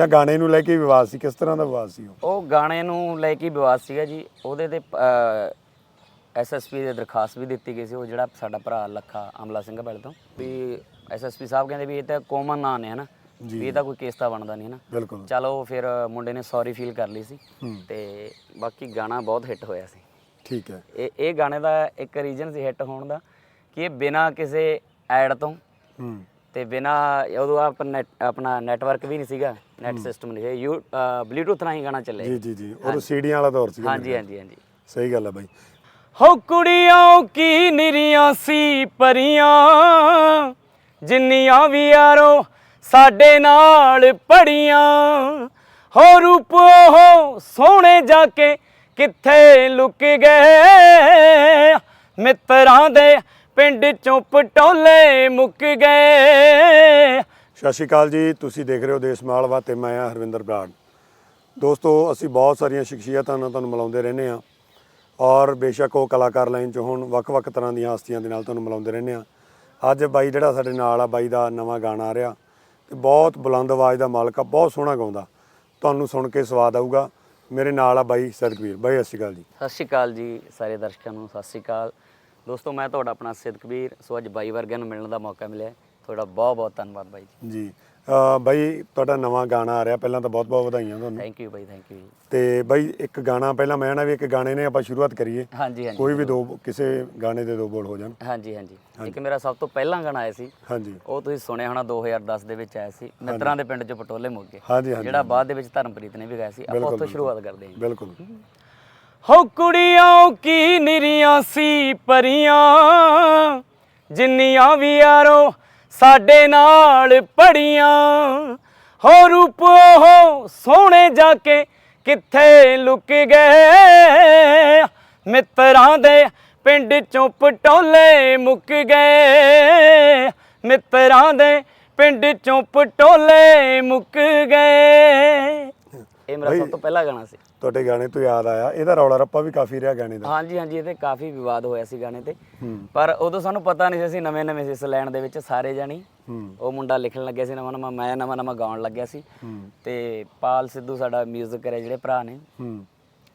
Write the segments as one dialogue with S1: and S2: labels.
S1: ਜਾਂ ਗਾਣੇ ਨੂੰ ਲੈ ਕੇ ਵਿਵਾਦ ਸੀ ਕਿਸ ਤਰ੍ਹਾਂ ਦਾ ਵਿਵਾਦ ਸੀ ਉਹ?
S2: ਉਹ ਗਾਣੇ ਨੂੰ ਲੈ ਕੇ ਵਿਵਾਦ ਸੀਗਾ ਜੀ। ਉਹਦੇ ਤੇ ਐਸਐਸਪੀ ਦੇ ਦਰਖਾਸਤ ਵੀ ਦਿੱਤੀ ਗਈ ਸੀ। ਉਹ ਜਿਹੜਾ ਸਾਡਾ ਭਰਾ ਲੱਖਾ ਅਮਲਾ ਸਿੰਘ ਬੈਲ ਤੋਂ। ਵੀ ਐਸਐਸਪੀ ਸਾਹਿਬ ਕਹਿੰਦੇ ਵੀ ਇਹ ਤਾਂ ਕਾਮਨ ਨਾਂ ਨੇ ਹਨਾ? ਵੀ ਇਹ ਤਾਂ ਕੋਈ ਕੇਸ ਤਾਂ ਬਣਦਾ ਨਹੀਂ ਹਨਾ?
S1: ਬਿਲਕੁਲ।
S2: ਚਲੋ ਫਿਰ ਮੁੰਡੇ ਨੇ ਸੌਰੀ ਫੀਲ ਕਰ ਲਈ ਸੀ। ਤੇ ਬਾਕੀ ਗਾਣਾ ਬਹੁਤ ਹਿੱਟ ਹੋਇਆ ਸੀ।
S1: ਠੀਕ ਹੈ।
S2: ਇਹ ਇਹ ਗਾਣੇ ਦਾ ਇੱਕ ਰੀਜ਼ਨ ਸੀ ਹਿੱਟ ਹੋਣ ਦਾ ਕਿ ਇਹ ਬਿਨਾ ਕਿਸੇ ਐਡ ਤੋਂ ਤੇ ਬਿਨਾ ਉਦੋਂ ਆਪ ਆਪਣਾ ਨੈਟਵਰਕ ਵੀ ਨਹੀਂ ਸੀਗਾ ਨੈਟ ਸਿਸਟਮ ਨਹੀਂ ਸੀ। ਯੂ ਬਲੂਟੁੱਥ ਨਾਲ ਹੀ ਗਾਣਾ ਚੱਲਿਆ
S1: ਜੀ ਜੀ ਜੀ। ਉਹ ਸੀੜੀਆਂ ਵਾਲਾ ਦੌਰ ਸੀ
S2: ਹਾਂਜੀ ਹਾਂਜੀ ਹਾਂਜੀ।
S1: ਸਹੀ ਗੱਲ ਹੈ ਬਾਈ।
S2: ਹੋ ਕੁੜੀਆਂ ਕੀ ਨਿਰੀਆਂ ਸੀ ਪਰੀਆਂ ਜਿੰਨੀਆਂ ਵੀ ਯਾਰੋ ਸਾਡੇ ਨਾਲ ਪੜੀਆਂ ਹੋ ਰੂਪ ਹੋ ਸੋਹਣੇ ਜਾ ਕੇ ਕਿੱਥੇ ਲੁਕ ਗਏ ਮਿੱਤਰਾਂ ਦੇ ਪਿੰਡ ਚੋਂ ਪਟੋਲੇ ਮੁੱਕ ਗਏ।
S1: ਸਤਿ ਸ਼੍ਰੀ ਅਕਾਲ ਜੀ ਤੁਸੀਂ ਦੇਖ ਰਹੇ ਹੋ ਦੇਸ਼ ਮਾਲਵਾ ਤੇ ਮੈਂ ਹਾਂ ਹਰਵਿੰਦਰ ਬਰਾੜ। ਦੋਸਤੋ ਅਸੀਂ ਬਹੁਤ ਸਾਰੀਆਂ ਸ਼ਖਸੀਅਤਾਂ ਨਾਲ ਤੁਹਾਨੂੰ ਮਿਲਾਉਂਦੇ ਰਹਿੰਦੇ ਹਾਂ ਔਰ ਬੇਸ਼ੱਕ ਉਹ ਕਲਾਕਾਰ ਲਾਈਨ 'ਚ ਹੋਣ ਵੱਖ-ਵੱਖ ਤਰ੍ਹਾਂ ਦੀਆਂ ਹਸਤੀਆਂ ਦੇ ਨਾਲ ਤੁਹਾਨੂੰ ਮਿਲਾਉਂਦੇ ਰਹਿੰਦੇ ਹਾਂ। ਅੱਜ ਬਾਈ ਜਿਹੜਾ ਸਾਡੇ ਨਾਲ ਆ ਬਾਈ ਦਾ ਨਵਾਂ ਗਾਣਾ ਆ ਰਿਹਾ ਤੇ ਬਹੁਤ ਬੁਲੰਦ ਆਵਾਜ਼ ਦਾ ਮਾਲਕ ਆ ਬਹੁਤ ਸੋਹਣਾ ਗਾਉਂਦਾ। ਤੁਹਾਨੂੰ ਸੁਣ ਕੇ ਸਵਾਦ ਆਊਗਾ। ਮੇਰੇ ਨਾਲ ਆ ਬਾਈ ਸਦਕਵੀਰ ਬਾਈ ਸਤਿ ਸ਼੍ਰੀ ਅਕਾਲ ਜੀ।
S2: ਸਤਿ ਸ਼੍ਰੀ ਅਕਾਲ ਜੀ ਸਾਰੇ ਦਰਸ਼ਕਾਂ ਨੂੰ ਸਤਿ ਸ਼੍ਰੀ ਅਕਾਲ। ਦੋਸਤੋ ਮੈਂ ਤੁਹਾਡਾ ਆਪਣਾ ਸਿੱਧ ਕਬੀਰ ਸੋ ਅੱਜ ਬਾਈ ਵਰਗਿਆਂ ਨੂੰ ਮਿਲਣ ਦਾ ਮੌਕਾ ਮਿਲਿਆ ਤੁਹਾਡਾ ਬਹੁਤ ਬਹੁਤ ਧੰਨਵਾਦ ਬਾਈ ਜੀ।
S1: ਬਾਈ ਤੁਹਾਡਾ ਨਵਾਂ ਗਾਣਾ ਆ ਰਿਹਾ। ਪਹਿਲਾਂ ਤਾਂ ਬਹੁਤ-ਬਹੁਤ ਵਧਾਈਆਂ ਤੁਹਾਨੂੰ।
S2: ਥੈਂਕ ਯੂ ਬਾਈ ਥੈਂਕ ਯੂ
S1: ਤੇ ਬਾਈ ਇੱਕ ਗਾਣਾ ਪਹਿਲਾਂ ਮੈਂ ਨਾ ਵੀ ਇੱਕ ਗਾਣੇ ਨੇ ਆਪਾਂ ਸ਼ੁਰੂਆਤ ਕਰੀਏ।
S2: ਹਾਂਜੀ ਹਾਂਜੀ।
S1: ਕੋਈ ਵੀ ਦੋ ਕਿਸੇ ਗਾਣੇ ਦੇ ਦੋ ਬੋਲ ਹੋ ਜਾਣ।
S2: ਹਾਂਜੀ ਹਾਂਜੀ। ਇੱਕ ਮੇਰਾ ਸਭ ਤੋਂ ਪਹਿਲਾਂ ਗਾਣਾ ਆਇਆ ਸੀ।
S1: ਹਾਂਜੀ।
S2: ਉਹ ਤੁਸੀਂ ਸੁਣਿਆ ਹੋਣਾ 2010 ਦੇ ਵਿੱਚ ਆਇਆ ਸੀ। ਮਿੱਤਰਾਂ ਦੇ ਪਿੰਡ ਚ ਪਟੋਲੇ ਮੁੱਗੇ।
S1: ਹਾਂਜੀ ਹਾਂਜੀ।
S2: ਜਿਹੜਾ ਬਾਅਦ ਦੇ ਵਿੱਚ ਧਰਮਪ੍ਰੀਤ ਨੇ ਵੀ ਗਾਇਆ ਸੀ। ਆਪਾਂ ਉੱਥੋਂ ਸ਼ੁਰੂਆਤ ਕਰਦੇ ਹਾਂ
S1: ਬਿਲਕੁਲ।
S2: ਹੋ ਕੁੜੀਆਂ ਕੀ ਨਿਰੀਆਂ ਸੀ ਪਰੀਆਂ? ਜਿੰਨੀਆਂ ਵੀ ਯਾਰੋ ਸਾਡੇ ਨਾਲ ਪੜੀਆਂ ਹੋ ਰੂਪ ਹੋ ਸੋਹਣੇ ਜਾ ਕੇ ਕਿੱਥੇ ਲੁਕ ਗਏ? ਮਿੱਤਰਾਂ ਦੇ ਪਿੰਡ ਚੋਂ ਪਟੋਲੇ ਮੁੱਕ ਗਏ। ਮਿੱਤਰਾਂ ਦੇ ਪਿੰਡ ਚੋਂ ਪਟੋਲੇ ਮੁੱਕ ਗਏ। ਇਹ ਮੇਰਾ ਸਭ ਤੋਂ ਪਹਿਲਾ ਗਾਣਾ ਸੀ
S1: ਤੁਹਾਡੇ ਗਾਣੇ ਤੋਂ ਯਾਦ ਆਇਆ ਇਹਦਾ ਰੌਲਾ ਰੱਪਾ ਵੀ ਕਾਫੀ ਰਿਹਾ ਗਾਣੇ ਦਾ
S2: ਹਾਂਜੀ ਹਾਂਜੀ ਇਹਦੇ ਕਾਫੀ ਵਿਵਾਦ ਹੋਇਆ ਸੀ ਗਾਣੇ ਤੇ
S1: ਹੂੰ
S2: ਪਰ ਉਦੋਂ ਸਾਨੂੰ ਪਤਾ ਨਹੀਂ ਸੀ ਅਸੀਂ ਨਵੇਂ ਨਵੇਂ ਸੀ ਇਸ ਲੈਣ ਦੇ ਵਿੱਚ ਸਾਰੇ ਜਾਣੀ
S1: ਹੂੰ
S2: ਉਹ ਮੁੰਡਾ ਲਿਖਣ ਲੱਗਿਆ ਸੀ ਨਵਾਂ ਨਵਾਂ ਮੈਂ ਨਵਾਂ ਨਵਾਂ ਗਾਉਣ ਲੱਗਿਆ ਸੀ
S1: ਹੂੰ
S2: ਤੇ ਪਾਲ ਸਿੱਧੂ ਸਾਡਾ 뮤직 ਕਰਿਆ ਜਿਹੜੇ ਭਰਾ ਨੇ
S1: ਹੂੰ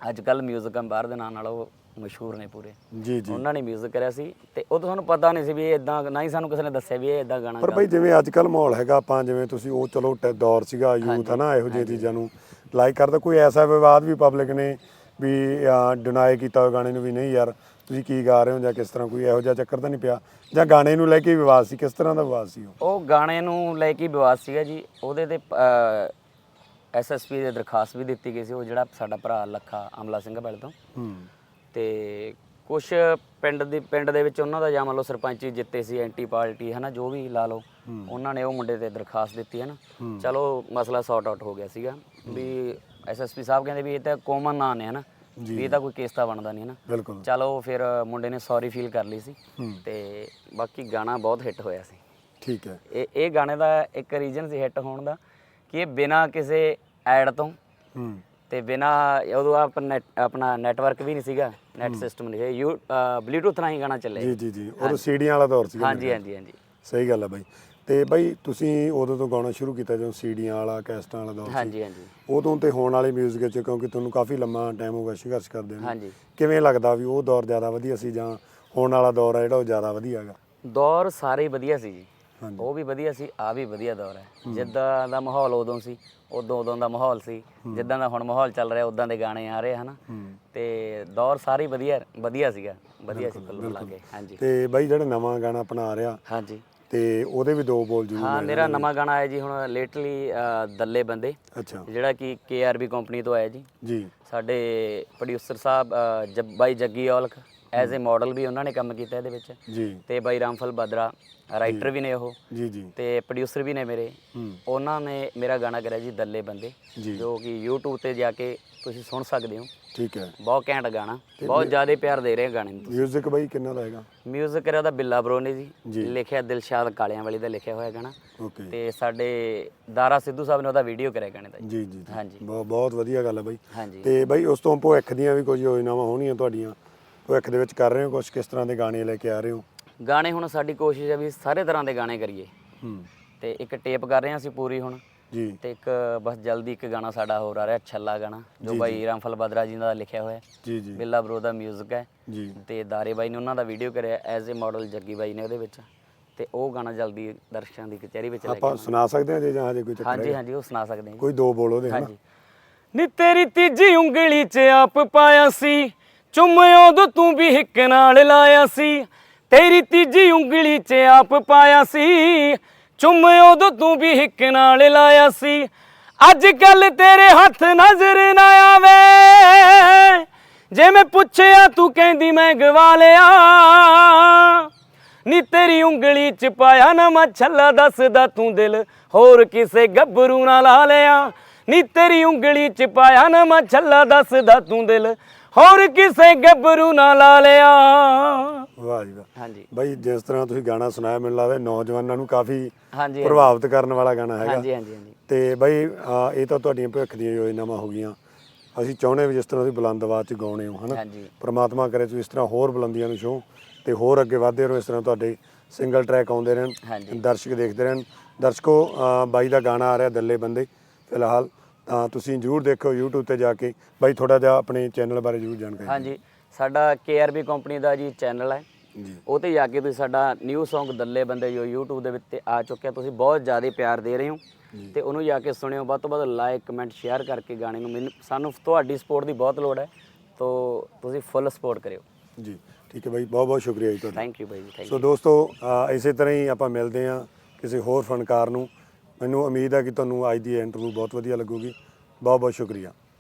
S2: ਅੱਜ ਕੱਲ 뮤직 ਅੰਬਾਰ ਦੇ ਨਾਂ ਨਾਲ ਉਹ ਮਸ਼ਹੂਰ ਨੇ ਪੂਰੇ
S1: ਜੀ ਜੀ
S2: ਉਹਨਾਂ ਨੇ 뮤직 ਕਰਿਆ ਸੀ ਤੇ ਉਦੋਂ ਸਾਨੂੰ ਪਤਾ ਨਹੀਂ ਸੀ ਵੀ ਇਹ ਇਦਾਂ ਨਾ ਹੀ ਸਾਨੂੰ ਕਿਸੇ ਨੇ ਦੱਸਿਆ ਵੀ ਇਹ ਇਦਾਂ ਗਾਣਾ
S1: ਪਰ ਬਾਈ ਜਿਵੇਂ ਅੱਜ ਕੱਲ ਮਾਹੌਲ ਹੈਗਾ ਆਪਾਂ ਜਿਵੇਂ ਤੁਸੀਂ ਉਹ ਚਲੋ ਟੈ- ਦੌਰ ਸੀਗਾ ਯੂਥ ਹੈ ਨਾ ਇਹੋ ਜਿਹੀ ਚੀਜ਼ਾਂ ਨੂੰ ਲਾਈਕ ਕਰਦਾ। ਕੋਈ ਐਸਾ ਵਿਵਾਦ ਵੀ ਪਬਲਿਕ ਨੇ ਵੀ ਡਿਨਾਈ ਕੀਤਾ ਹੋਇਆ ਗਾਣੇ ਨੂੰ ਵੀ ਨਹੀਂ ਯਾਰ ਤੁਸੀਂ ਕੀ ਗਾ ਰਹੇ ਹੋ? ਜਾਂ ਕਿਸ ਤਰ੍ਹਾਂ ਕੋਈ ਇਹੋ ਜਿਹਾ ਚੱਕਰ ਤਾਂ ਨਹੀਂ ਪਿਆ? ਜਾਂ ਗਾਣੇ ਨੂੰ ਲੈ ਕੇ ਵਿਵਾਦ ਸੀ? ਕਿਸ ਤਰ੍ਹਾਂ ਦਾ ਵਿਵਾਦ ਸੀ ਉਹ?
S2: ਉਹ ਗਾਣੇ ਨੂੰ ਲੈ ਕੇ ਵਿਵਾਦ ਸੀਗਾ ਜੀ। ਉਹਦੇ ਤੇ ਐਸਐਸਪੀ ਦੇ ਦਰਖਾਸਤ ਵੀ ਦਿੱਤੀ ਗਈ ਸੀ। ਉਹ ਜਿਹੜਾ ਸਾਡਾ ਭਰਾ ਲੱਖਾ ਅਮਲਾ ਸਿੰਘ ਬੈਲ ਤੋਂ।
S1: ਹੂੰ।
S2: ਤੇ ਕੁਝ ਪਿੰਡ ਦੀ ਪਿੰਡ ਦੇ ਵਿੱਚ ਉਹਨਾਂ ਦਾ ਜਾਂ ਮੰਨ ਲਓ ਸਰਪੰਚੀ ਜਿੱਤੇ ਸੀ ਐਂਟੀ ਪਾਰਟੀ ਹੈ ਨਾ ਜੋ ਵੀ ਲਾ ਲਓ। ਉਹਨਾਂ ਨੇ ਉਹ ਮੁੰਡੇ ਤੇ ਦਰਖਾਸਤ ਦਿੱਤੀ ਹੈ। ਨਾ ਚਲੋ ਮਸਲਾ ਸੌਟ ਆਊਟ ਹੋ ਗਿਆ ਸੀਗਾ। ਵੀ ਐਸਐਸਪੀ ਸਾਹਿਬ ਕਹਿੰਦੇ ਵੀ ਇਹ ਤਾਂ ਕਾਮਨ ਨਾਂ ਨੇ ਹੈ ਨਾ ਵੀ ਇਹ ਤਾਂ ਕੋਈ ਕੇਸ ਤਾਂ ਬਣਦਾ ਨਹੀਂ ਹੈ ਨਾ
S1: ਬਿਲਕੁਲ।
S2: ਚਲੋ ਫਿਰ ਮੁੰਡੇ ਨੇ ਸੌਰੀ ਫੀਲ ਕਰ ਲਈ ਸੀ ਤੇ ਬਾਕੀ ਗਾਣਾ ਬਹੁਤ ਹਿੱਟ ਹੋਇਆ ਸੀ।
S1: ਠੀਕ ਹੈ।
S2: ਇਹ ਇਹ ਗਾਣੇ ਦਾ ਇੱਕ ਰੀਜ਼ਨ ਸੀ ਹਿੱਟ ਹੋਣ ਦਾ ਕਿ ਇਹ ਬਿਨਾ ਕਿਸੇ ਐਡ ਤੋਂ
S1: ਹੂੰ।
S2: ਤੇ ਬਿਨਾ ਉਦੋਂ ਆਪਣਾ ਨੈਟਵਰਕ ਵੀ ਨਹੀਂ ਸੀਗਾ ਨੈਟ ਸਿਸਟਮ ਨਹੀਂ ਸੀ ਯੂ ਬਲੂਟੁੱਥ ਨਾਲ ਹੀ ਗਾਣਾ ਚੱਲਿਆ।
S1: ਜੀ ਜੀ ਜੀ। ਉਹ ਸੀੜੀਆਂ ਵਾਲਾ ਦੌਰ ਸੀ।
S2: ਹਾਂਜੀ ਹਾਂਜੀ ਹਾਂਜੀ।
S1: ਸਹੀ ਗੱਲ ਹੈ ਬਾਈ। ਤੇ ਬਾਈ ਤੁਸੀਂ ਉਦੋਂ ਤੋਂ ਗਾਉਣਾ ਸ਼ੁਰੂ ਕੀਤਾ ਜਦੋਂ ਸੀਡੀਆਂ ਵਾਲਾ ਕੈਸਟਾਂ ਵਾਲਾ ਦੌਰ ਸੀ।
S2: ਹਾਂਜੀ ਹਾਂਜੀ।
S1: ਉਦੋਂ ਤੇ ਹੋਣ ਵਾਲੇ 뮤직 'ਚ ਕਿਉਂਕਿ ਤੁਹਾਨੂੰ ਕਾਫੀ ਲੰਮਾ ਟਾਈਮ ਹੋ ਗਿਆ ਸੰਘਰਸ਼ ਕਰਦੇ ਨੂੰ।
S2: ਹਾਂਜੀ।
S1: ਕਿਵੇਂ ਲੱਗਦਾ ਵੀ ਉਹ ਦੌਰ ਜ਼ਿਆਦਾ ਵਧੀਆ ਸੀ ਜਾਂ ਹੋਣ ਵਾਲਾ ਦੌਰ ਹੈ ਜਿਹੜਾ ਉਹ ਜ਼ਿਆਦਾ ਵਧੀਆ ਹੈਗਾ?
S2: ਦੌਰ ਸਾਰੇ ਹੀ ਵਧੀਆ ਸੀ ਜੀ।
S1: ਹਾਂਜੀ।
S2: ਉਹ ਵੀ ਵਧੀਆ ਸੀ ਆ ਵੀ ਵਧੀਆ ਦੌਰ ਹੈ। ਜਿੱਦਾਂ ਦਾ ਮਾਹੌਲ ਉਦੋਂ ਸੀ ਉਦੋਂ ਉਦੋਂ ਦਾ ਮਾਹੌਲ ਸੀ। ਜਿੱਦਾਂ ਦਾ ਹੁਣ ਮਾਹੌਲ ਚੱਲ ਰਿਹਾ ਉਦਾਂ ਦੇ ਗਾਣੇ ਆ ਰਹੇ ਹਨਾ?
S1: ਹੂੰ।
S2: ਤੇ ਦੌਰ ਸਾਰੇ ਹੀ ਵਧੀਆ ਵਧੀਆ ਸੀਗਾ। ਵਧੀਆ ਸੀ ਕੁੱਲ ਮਿਲਾ ਕੇ। ਹਾਂਜੀ।
S1: ਤੇ ਬਾਈ ਜਿਹੜਾ ਨਵਾਂ ਗਾਣਾ ਆਪਣਾ ਆ ਰਿਹਾ
S2: ਹਾਂਜੀ।
S1: ਤੇ ਉਹਦੇ ਵੀ ਦੋ ਬੋਲ ਜਰੂਰ
S2: ਹਾਂ ਮੇਰਾ ਨਵਾਂ ਗਾਣਾ ਆਇਆ ਜੀ ਹੁਣ ਲੇਟਲੀ ਦੱਲੇ ਬੰਦੇ।
S1: ਅੱਛਾ।
S2: ਜਿਹੜਾ ਕਿ ਕੇਆਰਬੀ ਕੰਪਨੀ ਤੋਂ ਆਇਆ ਜੀ।
S1: ਜੀ।
S2: ਸਾਡੇ ਪ੍ਰੋਡਿਊਸਰ ਸਾਹਿਬ ਅ, ਜੱਬ ਬਾਈ ਜੱਗੀ ਔਲਖ ਐਜ਼ ਅ ਮਾਡਲ ਵੀ ਉਹਨਾਂ ਨੇ ਕੰਮ ਕੀਤਾ ਇਹਦੇ ਵਿੱਚ।
S1: ਜੀ।
S2: ਤੇ ਬਾਈ ਰਾਮਫਲ ਬਦਰਾ ਰਾਈਟਰ ਵੀ ਨੇ ਉਹ।
S1: ਜੀ ਜੀ।
S2: ਤੇ ਪ੍ਰੋਡਿਊਸਰ ਵੀ ਨੇ ਮੇਰੇ। ਉਹਨਾਂ ਨੇ ਮੇਰਾ ਗਾਣਾ ਕਰਿਆ ਜੀ ਦੱਲੇ ਬੰਦੇ।
S1: ਜੋ
S2: ਕਿ YouTube ਤੇ ਜਾ ਕੇ ਤੁਸੀਂ ਸੁਣ ਸਕਦੇ ਹੋ।
S1: ਠੀਕ ਹੈ।
S2: ਬਹੁਤ ਘੈਂਟ ਗਾਣਾ। ਬਹੁਤ ਜ਼ਿਆਦਾ ਪਿਆਰ ਦੇ ਰਹੇ ਗਾਣੇ ਨੂੰ
S1: 뮤직 ਬਾਈ ਕਿੰਨਾ ਦਾ ਹੈਗਾ
S2: ਮਿਊਜ਼ਿਕ ਕਰਿਆ ਉਹਦਾ ਬਿੱਲਾ ਬਰੋ ਨੇ
S1: ਜੀ।
S2: ਲਿਖਿਆ ਦਿਲਸ਼ਾਦ ਕਾਲਿਆਂ ਵਾਲੀ ਦਾ ਲਿਖਿਆ ਹੋਇਆ ਗਾਣਾ।
S1: ਓਕੇ।
S2: ਤੇ ਸਾਡੇ ਦਾਰਾ ਸਿੱਧੂ ਸਾਹਿਬ ਨੇ ਉਹਦਾ ਵੀਡੀਓ ਕਰਿਆ ਗਾਣੇ ਦਾ ਜੀ।
S1: ਜੀ।
S2: ਹਾਂਜੀ।
S1: ਬਹੁਤ ਬਹੁਤ ਵਧੀਆ ਗੱਲ ਹੈ ਬਾਈ। ਤੇ ਬਾਈ ਉਸ ਤੋਂ ਭਵਿੱਖ ਦੀਆਂ ਵੀ ਕੁਝ ਯੋਜਨਾਵਾਂ ਹੋਣੀਆਂ ਤੁਹਾਡੀਆਂ। ਭਵਿੱਖ ਦੇ ਵਿੱਚ ਕਰ ਰਹੇ ਹੋ ਕੁਝ ਕਿਸ ਤਰ੍ਹਾਂ ਦੇ ਗਾਣੇ ਲੈ ਕੇ ਆ ਰਹੇ ਹੋ?
S2: ਗਾਣੇ ਹੁਣ ਸਾਡੀ ਕੋਸ਼ਿਸ਼ ਹੈ ਵੀ ਸਾਰੇ ਤਰ੍ਹਾਂ ਦੇ ਗਾਣੇ ਕਰੀਏ।
S1: ਹੂੰ।
S2: ਤੇ ਇੱਕ ਟੇਪ ਕਰ ਰਹੇ ਹਾਂ ਅਸੀਂ ਪੂਰੀ ਹੁਣ।
S1: ਜੀ।
S2: ਤੇ ਇੱਕ ਬਸ ਜਲਦੀ ਇੱਕ ਗਾਣਾ ਸਾਡਾ ਹੋਰ ਆ ਰਿਹਾ ਛੱਲਾ ਗਾਣਾ ਜੋ ਬਾਈ ਰਾਮਫਲ ਬਦਰਾ ਜੀ ਦਾ ਲਿਖਿਆ ਹੋਇਆ
S1: ਜੀ ਜੀ।
S2: ਬਿੱਲਾ ਬਰੋ ਦਾ 뮤직 ਹੈ।
S1: ਜੀ।
S2: ਤੇ ਦਾਰੇ ਬਾਈ ਨੇ ਉਹਨਾਂ ਦਾ ਵੀਡੀਓ ਕਰਿਆ ਐਜ਼ ਅ ਮਾਡਲ ਜੱਗੀ ਬਾਈ ਨੇ ਉਹਦੇ ਵਿੱਚ। ਤੇ ਉਹ ਗਾਣਾ ਜਲਦੀ ਦਰਸ਼ਕਾਂ ਦੀ ਕਚਹਿਰੀ ਵਿੱਚ ਲੈ ਕੇ
S1: ਆਪਾਂ ਸੁਣਾ ਸਕਦੇ ਹਾਂ ਜੇ ਜਾਂ ਹਜੇ ਕੋਈ ਚੱਕਰ
S2: ਹਾਂਜੀ ਹਾਂਜੀ ਉਹ ਸੁਣਾ ਸਕਦੇ ਹਾਂ।
S1: ਕੋਈ ਦੋ ਬੋਲੋ ਦੇ
S2: ਹਾਂਜੀ। ਨੀ ਤੇਰੀ ਤੀਜੀ ਉਂਗਲੀ 'ਚ ਆਪ ਪਾਇਆ ਸੀ। ਚੁੰਮਿਓ ਦੋ ਤੂੰ ਵੀ ਹਿੱਕ ਨਾਲ ਲਾਇਆ ਸੀ। ਤੇਰੀ ਤੀਜੀ ਉਂਗਲੀ 'ਚ ਆਪ ਪਾਇਆ ਸੀ। ਚੁੰਮਿਓ ਦੋ ਤੂੰ ਵੀ ਹਿੱਕ ਨਾਲ ਲਾਇਆ ਸੀ। ਅੱਜ ਕੱਲ ਤੇਰੇ ਹੱਥ ਨਜ਼ਰ ਨਾ ਆਵੇ। ਜੇ ਮੈਂ ਪੁੱਛਿਆ ਤੂੰ ਕਹਿੰਦੀ ਮੈਂ ਗਵਾ ਲਿਆ। ਨੀ ਤੇਰੀ ਉਂਗਲੀ ਚ ਪਾਇਆ ਨਾ ਮੈਂ ਛੱਲਾ ਦੱਸਦਾ ਤੂੰ ਦਿਲ ਹੋਰ ਕਿਸੇ ਗੱਭਰੂ ਨਾਲ ਲਾ ਲਿਆ। ਨੀ ਤੇਰੀ ਉਂਗਲੀ ਚ ਪਾਇਆ ਨਾ ਮੈਂ ਛੱਲਾ ਦੱਸਦਾ ਤੂੰ ਦਿਲ ਹੋਰ ਕਿਸੇ ਗੱਭਰੂ ਨਾਲ ਲਾ ਲਿਆ।
S1: ਵਾਹ ਜੀ ਵਾਹ।
S2: ਹਾਂਜੀ।
S1: ਬਾਈ ਜਿਸ ਤਰ੍ਹਾਂ ਤੁਸੀਂ ਗਾਣਾ ਸੁਣਾਇਆ ਮੈਨੂੰ ਲੱਗਦਾ ਨੌਜਵਾਨਾਂ ਨੂੰ ਕਾਫੀ
S2: ਹਾਂਜੀ
S1: ਪ੍ਰਭਾਵਿਤ ਕਰਨ ਵਾਲਾ ਗਾਣਾ ਹੈਗਾ।
S2: ਹਾਂਜੀ ਹਾਂਜੀ ਹਾਂਜੀ।
S1: ਤੇ ਬਾਈ ਇਹ ਤਾਂ ਤੁਹਾਡੀਆਂ ਭਵਿੱਖ ਦੀਆਂ ਯੋਜਨਾਵਾਂ ਹੋ ਗਈਆਂ। ਅਸੀਂ ਚਾਹੁੰਦੇ ਵੀ ਜਿਸ ਤਰ੍ਹਾਂ ਤੁਸੀਂ ਬੁਲੰਦ ਆਵਾਜ਼ 'ਚ ਗਾਉਣੇ ਹੋ ਹਨਾ? ਪ੍ਰਮਾਤਮਾ ਕਰੇ ਤੁਸੀਂ ਇਸ ਤਰ੍ਹਾਂ ਹੋਰ ਬੁਲੰਦੀਆਂ ਨੂੰ ਛੂਹੋ ਤੇ ਹੋਰ ਅੱਗੇ ਵਧਦੇ ਰਹੋ ਇਸ ਤਰ੍ਹਾਂ ਤੁਹਾਡੇ ਸਿੰਗਲ ਟਰੈਕ ਆਉਂਦੇ ਰਹਿਣ ਦਰਸ਼ਕ ਦੇਖਦੇ ਰਹਿਣ। ਦਰਸ਼ਕੋ ਬਾਈ ਦਾ ਗਾਣਾ ਆ ਰਿਹਾ ਦੱਲੇ ਬੰਦੇ ਫਿਲਹਾਲ। ਤਾਂ ਤੁਸੀਂ ਜਰੂਰ ਦੇਖੋ YouTube ਤੇ ਜਾ ਕੇ ਬਾਈ ਥੋੜਾ ਜਿਹਾ ਆਪਣੇ ਚੈਨਲ ਬਾਰੇ ਜਰੂਰ ਜਾਣਕਾਰੀ
S2: ਹਾਂਜੀ ਸਾਡਾ KRB ਕੰਪਨੀ ਦਾ ਜੀ ਚੈਨਲ ਹੈ।
S1: ਜੀ।
S2: ਉਹ ਤੇ ਜਾ ਕੇ ਤੁਸੀਂ ਸਾਡਾ ਨਿਊ Song ਦੱਲੇ ਬੰਦੇ ਜੋ YouTube ਦੇ ਵਿੱਚ ਤੇ ਆ ਚੁੱਕਿਆ। ਤੁਸੀਂ ਬਹੁਤ ਜ਼ਿਆਦਾ ਪਿਆਰ ਦੇ ਰਹੇ ਹੋ ਤੇ ਉਹਨੂੰ ਜਾ ਕੇ ਸੁਣਿਓ। ਵੱਧ ਤੋਂ ਵੱਧ ਲਾਈਕ ਕਮੈਂਟ ਸ਼ੇਅਰ ਕਰਕੇ ਗਾਣੇ ਨੂੰ। ਮੈਨੂੰ ਸਾਨੂੰ ਤੁਹਾਡੀ ਸਪੋਰਟ ਦੀ ਬਹੁਤ ਲੋੜ ਹੈ। ਤੋ ਤੁਸੀਂ ਫੁੱਲ ਸਪੋਰਟ ਕਰਿਓ।
S1: ਜੀ ਠੀਕ ਹੈ ਬਾਈ। ਬਹੁਤ ਬਹੁਤ ਸ਼ੁਕਰੀਆ ਜੀ ਤੁਹਾਡਾ।
S2: ਥੈਂਕ ਯੂ ਬਾਈ ਜੀ ਥੈਂਕ
S1: ਸੋ ਦੋਸਤੋ ਇਸੇ ਤਰ੍ਹਾਂ ਹੀ ਆਪਾਂ ਮਿਲਦੇ ਹਾਂ ਕਿਸੇ ਹੋਰ ਫਨਕਾਰ ਨੂੰ। ਮੈਨੂੰ ਉਮੀਦ ਹੈ ਕਿ ਤੁਹਾਨੂੰ ਅੱਜ ਦੀ ਇੰਟਰਵਿਊ ਬਹੁਤ ਵਧੀਆ ਲੱਗੂਗੀ। ਬਹੁਤ ਬਹੁਤ ਸ਼ੁਕਰੀਆ।